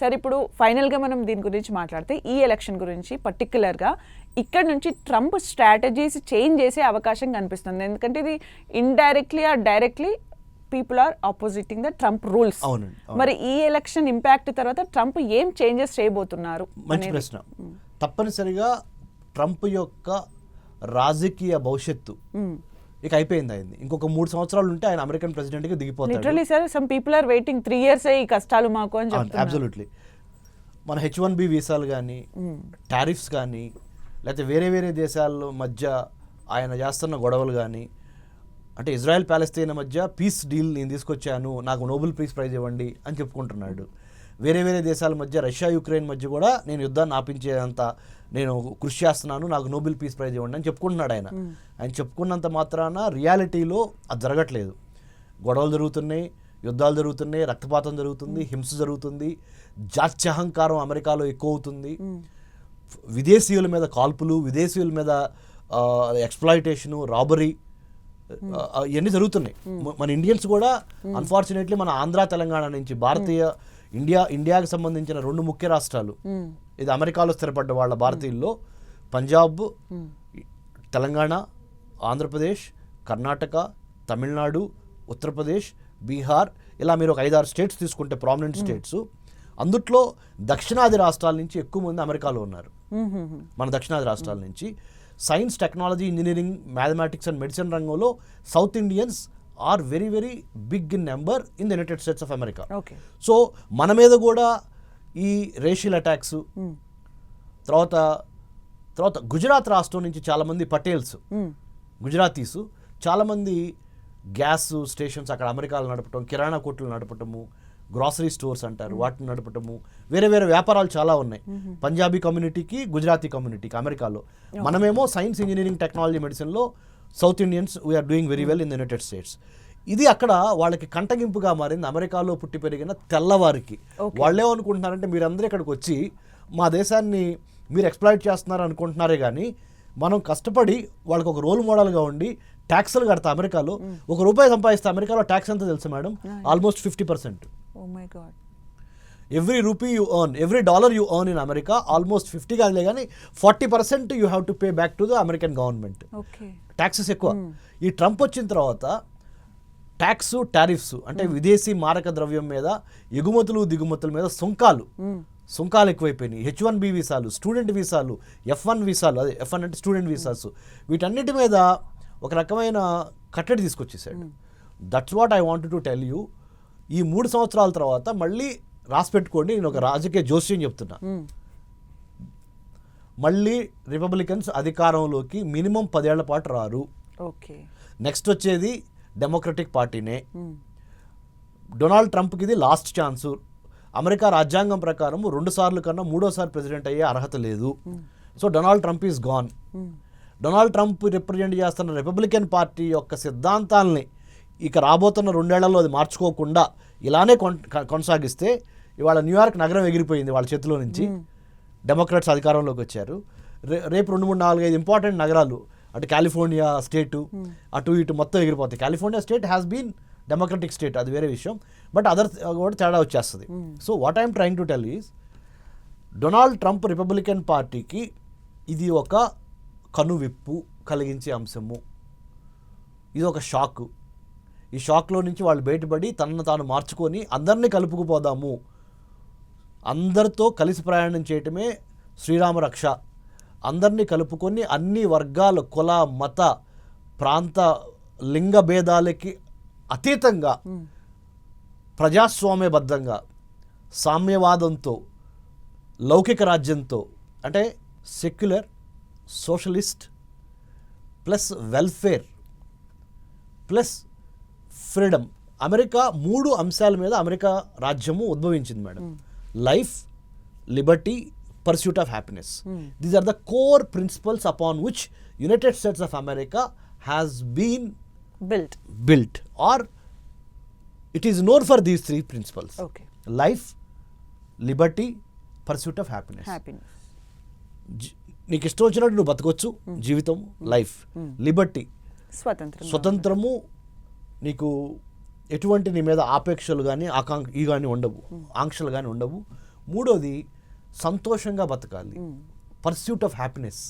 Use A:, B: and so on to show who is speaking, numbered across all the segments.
A: సరే ఇప్పుడు ఫైనల్గా మనం దీని గురించి మాట్లాడితే ఈ ఎలక్షన్ గురించి పర్టికులర్గా ఇక్కడ నుంచి ట్రంప్ స్ట్రాటజీస్ చేంజ్ చేసే అవకాశం కనిపిస్తుంది ఎందుకంటే ఇది indirectly or directly people are opposing the Trump rules. మరి ఈ ఎలక్షన్ ఇంపాక్ట్ తర్వాత ట్రంప్ ఏం చేంజెస్ చేయబోతున్నారు
B: మంచి. ప్రశ్న తప్పనిసరిగా ట్రంప్ యొక్క రాజకీయ భవిష్యత్తు. ఇక అయిపోయింది అయింది. ఇంకొక మూడు సంవత్సరాలు ఉంటే ఆయన అమెరికన్ ప్రెసిడెంట్గా దిగిపోతాడు.
A: Literally sir some people are waiting three years ఈ కష్టాలు మాకు అని చెప్తున్నారు.
B: అబ్జల్యూట్లీ మన హెచ్ వన్ బి వీసాలు కానీ టారిఫ్స్ కానీ లేకపోతే వేరే వేరే దేశాల మధ్య ఆయన చేస్తున్న గొడవలు కానీ అంటే ఇజ్రాయెల్ ప్యాలెస్తీన్ మధ్య పీస్ డీల్ నేను తీసుకొచ్చాను నాకు నోబెల్ పీస్ ప్రైజ్ ఇవ్వండి అని చెప్పుకుంటున్నాడు. వేరే వేరే దేశాల మధ్య రష్యా యుక్రెయిన్ మధ్య కూడా నేను యుద్ధాన్ని ఆపించేంత నేను కృషి చేస్తున్నాను నాకు నోబెల్ పీస్ ప్రైజ్ ఇవ్వండి అని చెప్పుకుంటున్నాడు ఆయన. ఆయన చెప్పుకున్నంత మాత్రాన రియాలిటీలో అది జరగట్లేదు. గొడవలు జరుగుతున్నాయి యుద్ధాలు జరుగుతున్నాయి రక్తపాతం జరుగుతుంది హింస జరుగుతుంది జాత్యహంకారం అమెరికాలో ఎక్కువ అవుతుంది విదేశీయుల మీద కాల్పులు విదేశీయుల మీద ఎక్స్ప్లాయిటేషను రాబరీ ఇవన్నీ జరుగుతున్నాయి. మన ఇండియన్స్ కూడా అన్ఫార్చునేట్లీ మన ఆంధ్ర తెలంగాణ నుంచి భారతీయ ఇండియా ఇండియాకి సంబంధించిన రెండు ముఖ్య రాష్ట్రాలు. ఇది అమెరికాలో స్థిరపడ్డ వాళ్ళ భారతీయుల్లో పంజాబ్ తెలంగాణ ఆంధ్రప్రదేశ్ కర్ణాటక తమిళనాడు ఉత్తరప్రదేశ్ బీహార్ ఇలా మీరు ఒక ఐదారు స్టేట్స్ తీసుకుంటే ప్రామినెంట్ స్టేట్స్. అందుట్లో దక్షిణాది రాష్ట్రాల నుంచి ఎక్కువ మంది అమెరికాలో ఉన్నారు. మన దక్షిణాది రాష్ట్రాల నుంచి. Science technology engineering mathematics and medicine రంగంలో South Indians are very very big in number in the United States of America.
A: Okay.
B: So మన మీద కూడా ఈ రేషియల్ అటాక్స్. తర్వాత తర్వాత గుజరాత్ రాష్ట్రం నుంచి చాలామంది పటేల్స్. గుజరాతీస్ చాలామంది గ్యాస్ స్టేషన్స్ అక్కడ అమెరికాలో నడపటం కిరాణా కొట్లు నడపటము గ్రాసరీ స్టోర్స్ అంటారు వాటిని నడపటము వేరే వేరే వ్యాపారాలు చాలా ఉన్నాయి. పంజాబీ కమ్యూనిటీకి గుజరాతీ కమ్యూనిటీకి అమెరికాలో. మనమేమో సైన్స్ ఇంజనీరింగ్ టెక్నాలజీ మెడిసిన్లో South Indians we are doing very well in the United States ఇది అక్కడ వాళ్ళకి కంటగింపుగా మారింది. అమెరికాలో పుట్టి పెరిగిన తెల్లవారికి. వాళ్ళే అనుకుంటున్నారంటే మీరందరూ ఇక్కడికి వచ్చి మా దేశాన్ని మీరు ఎక్స్ప్లాయిట్ చేస్తున్నారు అనుకుంటున్నారే కానీ మనం కష్టపడి వాళ్ళకి ఒక రోల్ మోడల్గా ఉండి ట్యాక్స్లు కడతా అమెరికాలో. ఒక రూపాయి సంపాదిస్తే అమెరికాలో ట్యాక్స్ ఎంత తెలుసు madam? Almost fifty percent every rupee you earn every dollar you earn in America almost fifty కాదులే కానీ forty percent you have to pay back to the American government taxes ఎక్కువ. ఈ ట్రంప్ వచ్చిన తర్వాత ట్యాక్స్ టారిఫ్స్ అంటే విదేశీ మారక ద్రవ్యం మీద ఎగుమతులు దిగుమతుల మీద సుంకాలు. సుంకాలు ఎక్కువైపోయినాయి. హెచ్ వన్ బి వీసాలు స్టూడెంట్ వీసాలు ఎఫ్ వన్ వీసాలు అదే ఎఫ్ వన్ అంటే స్టూడెంట్ వీసాస్ వీటన్నిటి మీద ఒక రకమైన కట్టడి తీసుకొచ్చేసాడు that's what I want to tell you ఈ మూడు సంవత్సరాల తర్వాత మళ్ళీ రాసి పెట్టుకోండి నేను ఒక రాజకీయ జోస్యం చెప్తున్నా. మళ్ళీ రిపబ్లికన్స్ అధికారంలోకి మినిమం పదేళ్ళ పాటు రారు.
A: ఓకే.
B: నెక్స్ట్ వచ్చేది డెమోక్రటిక్ పార్టీనే. డొనాల్డ్ ట్రంప్కి ఇది లాస్ట్ ఛాన్సు. అమెరికా రాజ్యాంగం ప్రకారం రెండు సార్లు కన్నా మూడోసారి ప్రెసిడెంట్ అయ్యే అర్హత లేదు. So Donald Trump is gone. Donald Trump represent చేస్తున్న రిపబ్లికన్ పార్టీ యొక్క సిద్ధాంతాలని ఇక రాబోతున్న రెండేళ్ళలో అది మార్చుకోకుండా ఇలానే కొనసాగిస్తే ఇవాళ న్యూయార్క్ నగరం ఎగిరిపోయింది వాళ్ళ చేతిలో నుంచి. డెమోక్రాట్స్ అధికారంలోకి వచ్చారు. రే- రేపు రెండు మూడు నాలుగు ఐదు ఇంపార్టెంట్ నగరాలు అటు కాలిఫోర్నియా స్టేటు అటు ఇటు మొత్తం ఎగిరిపోతాయి. California state has been democratic state అది వేరే విషయం. బట్ అదర్ కూడా తేడా వచ్చేస్తుంది. So what I'm trying to tell is Donald Trump republican పార్టీకి ఇది ఒక కనువిప్పు కలిగించే అంశము. ఇది ఒక షాక్. ఈ షాక్లో నుంచి వాళ్ళు బయటపడి తనను తాను మార్చుకొని అందరినీ కలుపుకుపోదాము. అందరితో కలిసి ప్రయాణం చేయటమే శ్రీరామ రక్ష. అందరినీ కలుపుకొని అన్ని వర్గాల కుల మత ప్రాంత లింగ భేదాలకి అతీతంగా ప్రజాస్వామ్యబద్ధంగా సామ్యవాదంతో లౌకిక రాజ్యంతో అంటే secular socialist plus welfare plus freedom. America మూడు అంశాల మీద అమెరికా రాజ్యము ఉద్భవించింది madam. Life liberty pursuit of happiness these are the core principles upon which United States of America has been
A: built
B: it is known for these three principles.
A: Okay
B: life liberty pursuit of happiness.
A: Happiness
B: నీకు ఇష్టం వచ్చినట్టు నువ్వు బతకొచ్చు జీవితం life Liberty.
A: స్వతంత్రం
B: స్వతంత్రము నీకు ఎటువంటి నీ మీద ఆపేక్షలు కానీ ఆకాంక్ష ఈ కానీ ఉండవు. ఆంక్షలు కానీ ఉండవు. మూడోది సంతోషంగా బతకాలి. పర్స్యూట్ ఆఫ్ హ్యాపీనెస్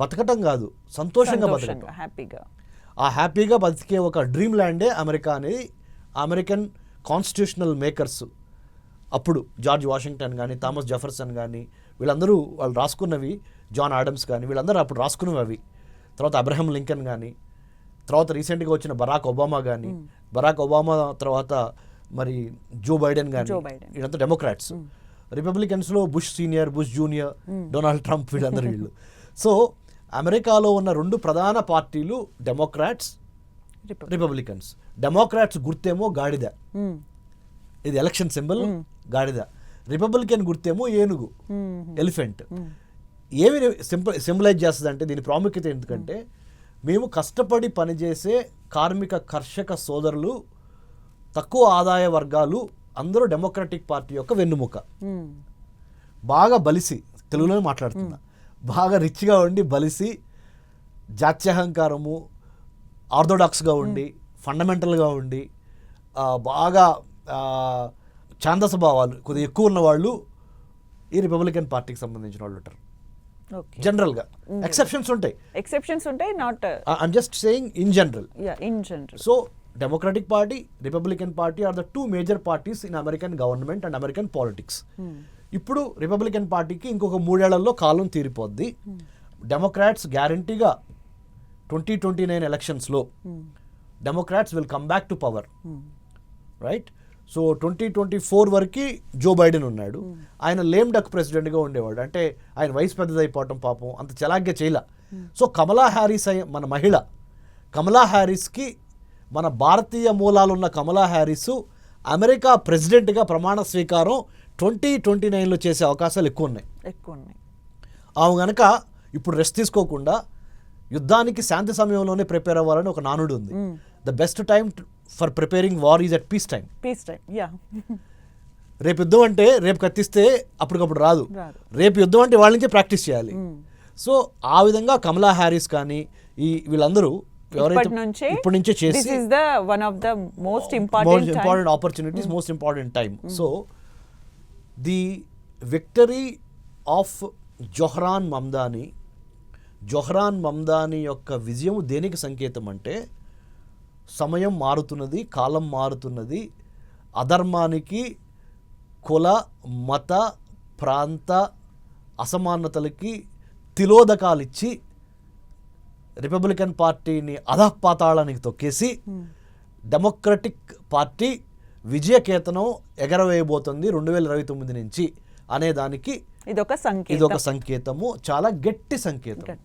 B: బతకటం కాదు సంతోషంగా బతకటం.
A: హ్యాపీగా
B: ఆ హ్యాపీగా బతికే ఒక డ్రీమ్ ల్యాండే అమెరికా అనేది అమెరికన్ కాన్స్టిట్యూషనల్ మేకర్స్ అప్పుడు జార్జ్ వాషింగ్టన్ కానీ థామస్ జెఫర్సన్ కానీ వీళ్ళందరూ వాళ్ళు రాసుకున్నవి జాన్ ఆడమ్స్ కానీ వీళ్ళందరూ అప్పుడు రాసుకున్నవి అవి. తర్వాత అబ్రహం లింకన్ కానీ తర్వాత రీసెంట్గా వచ్చిన బరాక్ ఒబామా కానీ బరాక్ ఒబామా తర్వాత మరి జో బైడెన్ కానీ. వీళ్ళంతా Democrats. రిపబ్లికన్స్లో Bush senior Bush junior Donald Trump వీళ్ళందరూ వీళ్ళు. సో అమెరికాలో ఉన్న రెండు ప్రధాన పార్టీలు డెమోక్రాట్స్
A: రిపబ్లిక్
B: రిపబ్లికన్స్. డెమోక్రాట్స్ గుర్తేమో గాడిద. ఇది ఎలక్షన్ సింబల్ గాడిద. రిపబ్లికన్ గుర్తేమో ఏనుగు ఎలిఫెంట్. ఏమి సింపుల్ సింబలైజ్ చేస్తుంది అంటే దీని ప్రాముఖ్యత ఎందుకంటే మేము కష్టపడి పనిచేసే కార్మిక కర్షక సోదరులు తక్కువ ఆదాయ వర్గాలు అందరూ డెమోక్రటిక్ పార్టీ యొక్క వెన్నుముక. బాగా బలిసి తెలుగులోనే మాట్లాడుతున్నా. బాగా రిచ్గా ఉండి బలిసి జాత్యహంకారము ఆర్థోడాక్స్గా ఉండి ఫండమెంటల్గా ఉండి బాగా ఆ, ఛాందస భావాలు కొద్దిగా ఎక్కువ ఉన్న వాళ్ళు ఈ రిపబ్లికన్ పార్టీకి సంబంధించిన వాళ్ళు ఉంటారు
A: ఓకే
B: జనరల్గా ఎక్సెప్షన్స్ ఉంటాయి
A: ఎక్సెప్షన్స్ ఉంటాయి not
B: I'm just saying in general
A: yeah in general
B: so Democratic party Republican party are the two major parties in American government and American politics ఇప్పుడు రిపబ్లికన్ పార్టీకి ఇంకొక మూడేళ్ళలో కాలం తీరిపోద్ది. డెమోక్రాట్స్ గ్యారంటీగా ట్వంటీ ట్వంటీ నైన్ ఎలక్షన్స్లో Democrats will come back to power right so twenty twenty four వరకు Joe Biden ఉన్నాడు. ఆయన లేమ్ డక్ ప్రెసిడెంట్గా ఉండేవాడు. అంటే ఆయన వయసు పెద్దదైపోవటం పాపం. అంత చలాగ్గా చేయలే. సో కమలా హ్యారిస్ అయ్య- మన మహిళ కమలా హ్యారిస్కి మన భారతీయ మూలాలు ఉన్న కమలా హ్యారిస్ అమెరికా ప్రెసిడెంట్గా ప్రమాణ స్వీకారం ట్వంటీ ట్వంటీ నైన్లో చేసే అవకాశాలు ఎక్కువ ఉన్నాయి
A: ఎక్కువ ఉన్నాయి
B: ఆమె గనక ఇప్పుడు రెస్ట్ తీసుకోకుండా యుద్ధానికి శాంతి సమయంలోనే ప్రిపేర్ అవ్వాలని ఒక నానుడు ఉంది. The best time for preparing war is at peace time
A: peace time ya.
B: రేపు యుద్ధం అంటే రేపు కత్తిస్తే అప్పటికప్పుడు రాదు. రేపు యుద్ధం అంటే వాళ్ళ నుంచే ప్రాక్టీస్ చేయాలి. సో ఆ విధంగా కమలా హ్యారిస్ కానీ ఈ వీళ్ళందరూ ఎవరైతే
A: ఇప్పటి నుంచే
B: చేసి
A: one of the most important
B: important opportunities most important time so the victory of Zohran Mamdani Zohran Mamdani యొక్క విజయం దేనికి సంకేతం అంటే సమయం మారుతున్నది కాలం మారుతున్నది. అధర్మానికి కుల మత ప్రాంత అసమానతలకి తిలోదకాలిచ్చి రిపబ్లికన్ పార్టీని అధపాతాళానికి తొక్కేసి డెమోక్రటిక్ పార్టీ విజయకేతనం ఎగరవేయబోతుంది రెండు వేల ఇరవై తొమ్మిది నుంచి అనే దానికి
A: ఇది ఒక సంకేతం.
B: ఇది ఒక సంకేతము చాలా గట్టి సంకేతం.